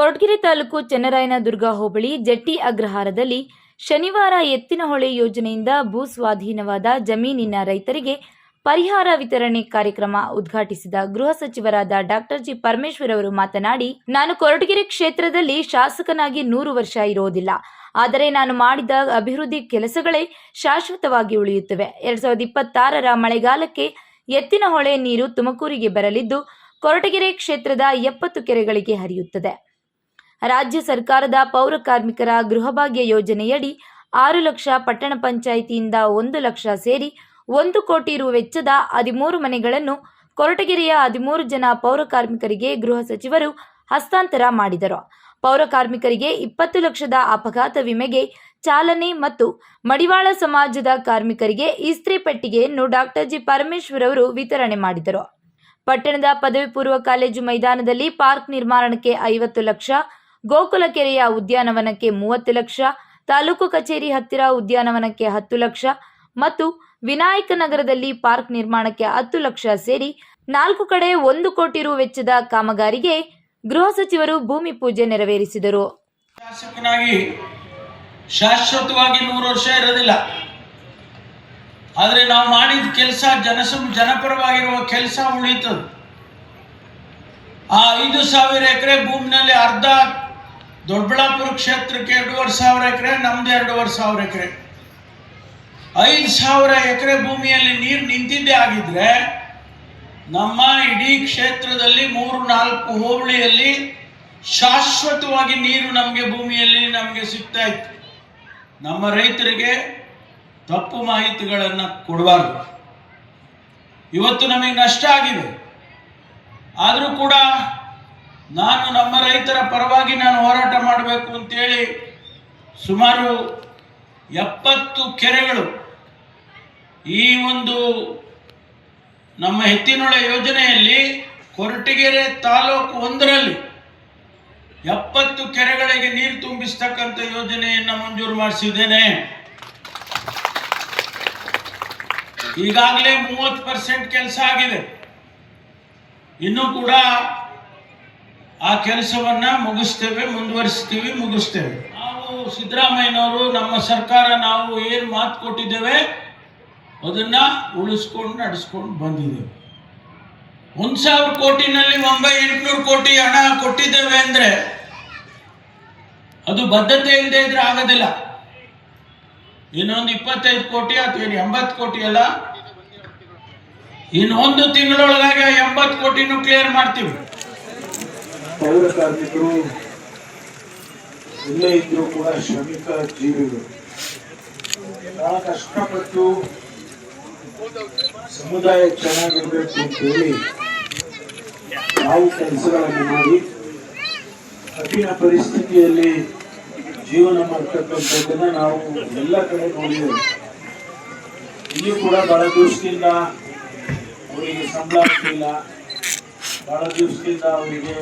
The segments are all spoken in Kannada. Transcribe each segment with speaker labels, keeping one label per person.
Speaker 1: ಕೊರಟಗೆರೆ ತಾಲೂಕು ಚನ್ನರಾಯನದುರ್ಗ ಹೋಬಳಿ ಜಟ್ಟಿ ಅಗ್ರಹಾರದಲ್ಲಿ ಶನಿವಾರ ಎತ್ತಿನಹೊಳೆ ಯೋಜನೆಯಿಂದ ಭೂ ಸ್ವಾಧೀನವಾದ ಜಮೀನಿನ ರೈತರಿಗೆ ಪರಿಹಾರ ವಿತರಣೆ ಕಾರ್ಯಕ್ರಮ ಉದ್ಘಾಟಿಸಿದ ಗೃಹ ಸಚಿವರಾದ ಡಾಕ್ಟರ್ ಜಿ ಪರಮೇಶ್ವರ್ ಅವರು ಮಾತನಾಡಿ, ನಾನು ಕೊರಟಗೆರೆ ಕ್ಷೇತ್ರದಲ್ಲಿ ಶಾಸಕನಾಗಿ ನೂರು ವರ್ಷ ಇರೋದಿಲ್ಲ. ಆದರೆ ನಾನು ಮಾಡಿದ ಅಭಿವೃದ್ಧಿ ಕೆಲಸಗಳೇ ಶಾಶ್ವತವಾಗಿ ಉಳಿಯುತ್ತವೆ. ಎರಡ್ ಸಾವಿರದ ಇಪ್ಪತ್ತಾರರ ಮಳೆಗಾಲಕ್ಕೆ ಎತ್ತಿನಹೊಳೆ ನೀರು ತುಮಕೂರಿಗೆ ಬರಲಿದ್ದು, ಕೊರಟಗೆರೆ ಕ್ಷೇತ್ರದ ಎಪ್ಪತ್ತು ಕೆರೆಗಳಿಗೆ ಹರಿಯುತ್ತದೆ. ರಾಜ್ಯ ಸರ್ಕಾರದ ಪೌರ ಕಾರ್ಮಿಕರ ಗೃಹಭಾಗ್ಯ ಯೋಜನೆಯಡಿ ಆರು ಲಕ್ಷ ಪಟ್ಟಣ ಪಂಚಾಯಿತಿಯಿಂದ ಒಂದು ಲಕ್ಷ ಸೇರಿ ಒಂದು ಕೋಟಿ ರು ವೆಚ್ಚದ ಹದಿಮೂರು ಮನೆಗಳನ್ನು ಕೊರಟಗೆರೆಯ ಹದಿಮೂರು ಜನ ಪೌರ ಕಾರ್ಮಿಕರಿಗೆ ಗೃಹ ಸಚಿವರು ಹಸ್ತಾಂತರ ಮಾಡಿದರು. ಪೌರ ಕಾರ್ಮಿಕರಿಗೆ ಇಪ್ಪತ್ತು ಲಕ್ಷದ ಅಪಘಾತ ವಿಮೆಗೆ ಚಾಲನೆ ಮತ್ತು ಮಡಿವಾಳ ಸಮಾಜದ ಕಾರ್ಮಿಕರಿಗೆ ಇಸ್ತ್ರಿ ಪೆಟ್ಟಿಗೆಯನ್ನು ಡಾಕ್ಟರ್ ಜಿ. ಪರಮೇಶ್ವರ್ ಅವರು ವಿತರಣೆ ಮಾಡಿದರು. ಪಟ್ಟಣದ ಪದವಿ ಪೂರ್ವ ಕಾಲೇಜು ಮೈದಾನದಲ್ಲಿ ಪಾರ್ಕ್ ನಿರ್ಮಾಣಕ್ಕೆ ಐವತ್ತು ಲಕ್ಷ ಗೋಕುಲ ಕೆರೆಯ ಉದ್ಯಾನವನಕ್ಕೆ ಮೂವತ್ತು ಲಕ್ಷ, ತಾಲೂಕು ಕಚೇರಿ ಹತ್ತಿರ ಉದ್ಯಾನವನಕ್ಕೆ ಹತ್ತು ಲಕ್ಷ ಮತ್ತು ವಿನಾಯಕ ನಗರದಲ್ಲಿ ಪಾರ್ಕ್ ನಿರ್ಮಾಣಕ್ಕೆ ಹತ್ತು ಲಕ್ಷ ಸೇರಿ ನಾಲ್ಕು ಕಡೆ ಒಂದು ಕೋಟಿ ರು ವೆಚ್ಚದ ಕಾಮಗಾರಿಗೆ ಗೃಹ ಸಚಿವರು ಭೂಮಿ ಪೂಜೆ ನೆರವೇರಿಸಿದರು.
Speaker 2: ಶಾಸಕನಾಗಿ ಶಾಶ್ವತವಾಗಿ ನೂರು ವರ್ಷ ಇರೋದಿಲ್ಲ. ಆದರೆ ನಾವು ಮಾಡಿದ ಕೆಲಸ ಜನಸಂ, ಜನಪರವಾಗಿರುವ ಕೆಲಸ ಉಳಿತದೆ. ಆ ಐದು ಸಾವಿರ ಎಕರೆ ಭೂಮಿನಲ್ಲಿ ಅರ್ಧ ದೊಡ್ಡಬಳ್ಳಾಪುರ ಕ್ಷೇತ್ರಕ್ಕೆ ಎರಡೂವರೆ ಸಾವಿರ ಎಕರೆ, ನಮ್ದು ಎರಡೂವರೆ ಸಾವಿರ ಎಕರೆ. ಐದು ಸಾವಿರ ಎಕರೆ ಭೂಮಿಯಲ್ಲಿ ನೀರು ನಿಂತಿದ್ದೇ ಆಗಿದ್ರೆ ನಮ್ಮ ಇಡೀ ಕ್ಷೇತ್ರದಲ್ಲಿ ಮೂರು, ನಾಲ್ಕು ಹೋಬಳಿಯಲ್ಲಿ ಶಾಶ್ವತವಾಗಿ ನೀರು ನಮಗೆ ಭೂಮಿಯಲ್ಲಿ ನಮಗೆ ಸಿಗ್ತಾ ಇತ್ತು. ನಮ್ಮ ರೈತರಿಗೆ ತಪ್ಪು ಮಾಹಿತಿಗಳನ್ನು ಕೊಡಬಾರ್ದು. ಇವತ್ತು ನಮಗೆ ನಷ್ಟ ಆಗಿದೆ. ಆದರೂ ಕೂಡ ನಾನು ನಮ್ಮ ರೈತರ ಪರವಾಗಿ ನಾನು ಹೋರಾಟ ಮಾಡಬೇಕು ಅಂತೇಳಿ ಸುಮಾರು ಎಪ್ಪತ್ತು ಕೆರೆಗಳು ಈ ಒಂದು ನಮ್ಮ ಎತ್ತಿನೊಳೆ ಯೋಜನೆಯಲ್ಲಿ ಕೊರಟಗೆರೆ ತಾಲೂಕು ಒಂದರಲ್ಲಿ ಎಪ್ಪತ್ತು ಕೆರೆಗಳಿಗೆ ನೀರು ತುಂಬಿಸ್ತಕ್ಕಂಥ ಯೋಜನೆಯನ್ನು ಮಂಜೂರು ಮಾಡಿಸಿದ್ದೇನೆ. ಈಗಾಗಲೇ ಮೂವತ್ತು ಪರ್ಸೆಂಟ್ ಕೆಲಸ ಆಗಿದೆ. ಇನ್ನೂ ಕೂಡ ಆ ಕೆಲಸವನ್ನ ಮುಗಿಸ್ತೇವೆ, ಮುಂದುವರಿಸ್ತೀವಿ, ಮುಗಿಸ್ತೇವೆ. ನಾವು ಸಿದ್ದರಾಮಯ್ಯನವರು, ನಮ್ಮ ಸರ್ಕಾರ ನಾವು ಏನು ಮಾತು ಕೊಟ್ಟಿದ್ದೇವೆ, ಅದನ್ನ ಉಳಿಸ್ಕೊಂಡು ನಡೆಸ್ಕೊಂಡು ಬಂದಿದ್ದೇವೆ. ಒಂದು ಸಾವಿರ ಕೋಟಿನಲ್ಲಿ ಒಂಬೈ ಎಂಟುನೂರು ಕೋಟಿ ಹಣ ಕೊಟ್ಟಿದ್ದೇವೆ ಅಂದ್ರೆ ಅದು ಬದ್ಧತೆ ಇಲ್ಲದೆ ಇದ್ರೆ ಆಗೋದಿಲ್ಲ. ಇನ್ನೊಂದು ಇಪ್ಪತ್ತೈದು ಕೋಟಿ ಅಥವಾ ಎಂಬತ್ತು ಕೋಟಿ ಅಲ್ಲ. ಇನ್ನೊಂದು ತಿಂಗಳೊಳಗಾಗಿ ಎಂಬತ್ತು ಕೋಟಿನೂ ಕ್ಲಿಯರ್ ಮಾಡ್ತೀವಿ.
Speaker 3: ಪೌರ ಕಾರ್ಮಿಕರು ಎಲ್ಲೇ ಇದ್ರೂ ಕೂಡ ಶ್ರಮಿಕ ಜೀವಿಗಳು. ಎಲ್ಲ ಕಷ್ಟಪಟ್ಟು ಸಮುದಾಯ ಚೆನ್ನಾಗಿರ್ಬೇಕು ಅಂತ ಹೇಳಿ ನಾವು ಕೆಲಸಗಳನ್ನು ಮಾಡಿ ಕಠಿಣ ಪರಿಸ್ಥಿತಿಯಲ್ಲಿ ಜೀವನ ಮಾಡ್ತಕ್ಕಂಥದ್ದನ್ನು ನಾವು ಎಲ್ಲ ಕಡೆ ನೋಡಿದ್ದೇವೆ. ಇಲ್ಲಿ ಕೂಡ ಬಹಳ ದಿವಸದಿಂದ ಅವರಿಗೆ ಸಂಬಳ ಆಗ್ತಿಲ್ಲ ಬಹಳ ದಿವಸದಿಂದ ಅವರಿಗೆ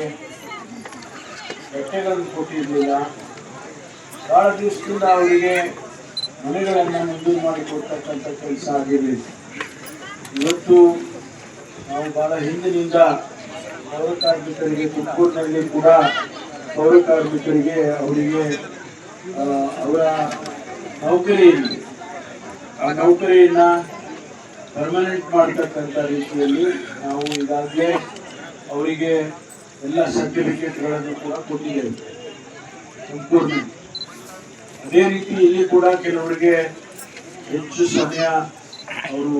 Speaker 3: ಬಟ್ಟೆಗಳನ್ನು ಕೊಟ್ಟಿರಲಿಲ್ಲ. ಬಹಳ ದಿವಸದಿಂದ ಅವರಿಗೆ ಮನೆಗಳನ್ನು ಮಂಜೂರು ಮಾಡಿಕೊಡ್ತಕ್ಕಂಥ ಕೆಲಸ ಆಗಿರಲಿಲ್ಲ. ಇವತ್ತು ನಾವು ಬಹಳ ಹಿಂದಿನಿಂದ ಪೌರ ಕಾರ್ಮಿಕರಿಗೆ ತುಮಕೂರಿನಲ್ಲಿ ಕೂಡ ಪೌರ ಕಾರ್ಮಿಕರಿಗೆ ಅವರಿಗೆ ಅವರ ನೌಕರಿಯಲ್ಲಿ, ಆ ನೌಕರಿಯನ್ನು ಪರ್ಮನೆಂಟ್ ಮಾಡ್ತಕ್ಕಂಥ ರೀತಿಯಲ್ಲಿ ನಾವು ಈಗಾಗಲೇ ಅವರಿಗೆ ಎಲ್ಲ ಸರ್ಟಿಫಿಕೇಟ್ಗಳನ್ನು ಕೂಡ ಕೊಟ್ಟಿದ್ದೇವೆ ಸಂಪೂರ್ಣ. ಅದೇ ರೀತಿ ಇಲ್ಲಿ ಕೂಡ ಕೆಲವರಿಗೆ ಹೆಚ್ಚು ಸಮಯ ಅವರು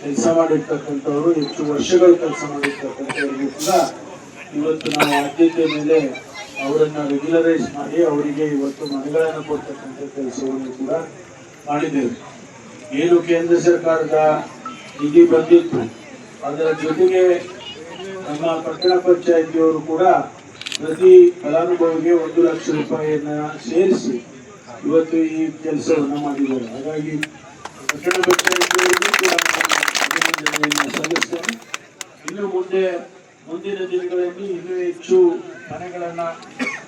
Speaker 3: ಕೆಲಸ ಮಾಡಿರ್ತಕ್ಕಂಥವ್ರು, ಹೆಚ್ಚು ವರ್ಷಗಳು ಕೆಲಸ ಮಾಡಿರ್ತಕ್ಕಂಥವ್ರಿಗೂ ಕೂಡ ಇವತ್ತು ನಾವು ಆದ್ಯತೆ ಮೇಲೆ ಅವರನ್ನ ರೆಗ್ಯುಲರೈಸ್ ಮಾಡಿ ಅವರಿಗೆ ಇವತ್ತು ಮನೆಗಳನ್ನು ಕೊಡ್ತಕ್ಕಂಥ ಕೆಲಸವನ್ನು ಕೂಡ ಮಾಡಿದ್ದೇವೆ. ಏನು ಕೇಂದ್ರ ಸರ್ಕಾರದ ನಿಧಿ ಬಂದಿತ್ತು, ಅದರ ಜೊತೆಗೆ ನಮ್ಮ ಪಟ್ಟಣ ಪಂಚಾಯಿತಿಯವರು ಕೂಡ ಪ್ರತಿ ಫಲಾನುಭವಿಗೆ ಒಂದು ಲಕ್ಷ ರೂಪಾಯಿಯನ್ನ ಸೇರಿಸಿ ಇವತ್ತು ಈ ಕೆಲಸವನ್ನು ಮಾಡಿದ್ದಾರೆ. ಹಾಗಾಗಿ ಪಟ್ಟಣ ಪಂಚಾಯತಿಯವರಿಗೂ ಸಲ್ಲಿಸ್ತೇನೆ. ಇನ್ನು ಮುಂದೆ ಮುಂದಿನ ದಿನಗಳಲ್ಲಿ ಇನ್ನೂ ಹೆಚ್ಚು ಮನೆಗಳನ್ನ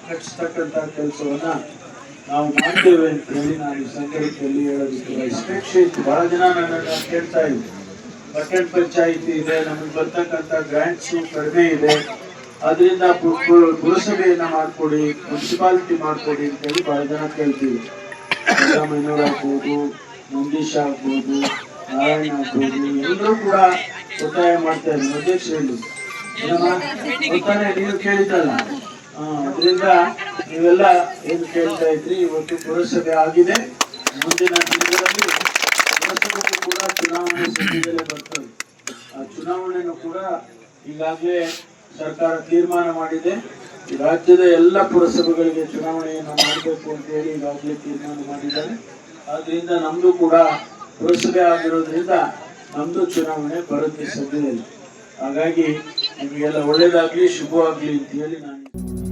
Speaker 3: ಕಟ್ಟಿಸ್ತಕ್ಕಂಥ ಕೆಲಸವನ್ನ ನಾವು ಮಾಡ್ತೇವೆ ಅಂತ ಹೇಳಿ ನಾನು ಈ ಸಂದರ್ಭದಲ್ಲಿ ಹೇಳೋದಕ್ಕೆ ಬಹಳ ಜನ ನನ್ನ ಕೇಳ್ತಾ ಇದ್ರು ಪಟ್ಟಣ ಪಂಚಾಯಿತಿ ಇದೆ, ನಮಗೆ ಬರ್ತಕ್ಕಂಥ ಗ್ರಾಂಟ್ಸ್ ಕಡಿಮೆ ಇದೆ. ಅದರಿಂದ ಪುರಸಭೆಯನ್ನ ಮಾಡ್ಕೊಡಿ, ಮುನ್ಸಿಪಾಲಿಟಿ ಮಾಡ್ಕೊಡಿ ಅಂತೇಳಿ ಬಹಳ ಜನ ಕೇಳ್ತೀವಿ. ಸಿದ್ದರಾಮಯ್ಯನವ್ರು ಆಗ್ಬೋದು ನಂದೀಶ್ ಆಗ್ಬೋದು, ನಾರಾಯಣ ಆಗ್ಬೋದು, ಎಲ್ಲರೂ ಕೂಡ ಒತ್ತಾಯ ಮಾಡ್ತಾ ಇದ್ರು ಅಧ್ಯಕ್ಷ ಏನಮ್ಮ? ಒತ್ತಾಯ, ನೀವು ಕೇಳಿದ್ದಲ್ಲ. ಅದರಿಂದ ನೀವೆಲ್ಲ ಏನು ಕೇಳ್ತಾ ಇದ್ರಿ? ಇವತ್ತು ಪುರಸಭೆ ಆಗಿದೆ. ಮುಂದಿನ ದಿನಗಳಲ್ಲಿ ಪುರಸಭೆಗೂ ಕೂಡ ಚುನಾವಣೆ ಸುದ್ದಿಗಳೇ ಬರ್ತದೆ ಆ ಚುನಾವಣೆಯನ್ನು ಕೂಡ ಈಗಾಗಲೇ ಸರ್ಕಾರ ತೀರ್ಮಾನ ಮಾಡಿದೆ. ರಾಜ್ಯದ ಎಲ್ಲ ಪುರಸಭೆಗಳಿಗೆ ಚುನಾವಣೆಯನ್ನು ಮಾಡಬೇಕು ಅಂತ ಹೇಳಿ ಈಗಾಗಲೇ ತೀರ್ಮಾನ ಮಾಡಿದ್ದಾರೆ. ಆದ್ರಿಂದ ನಮ್ದು ಕೂಡ ಪುರಸಭೆ ಆಗಿರೋದ್ರಿಂದ ನಮ್ದು ಚುನಾವಣೆ ಬರುತ್ತೆ ಸದ್ಯದಲ್ಲಿ. ಹಾಗಾಗಿ ನಿಮಗೆಲ್ಲ ಒಳ್ಳೇದಾಗ್ಲಿ, ಶುಭವಾಗ್ಲಿ ಅಂತ ಹೇಳಿ ನಾನು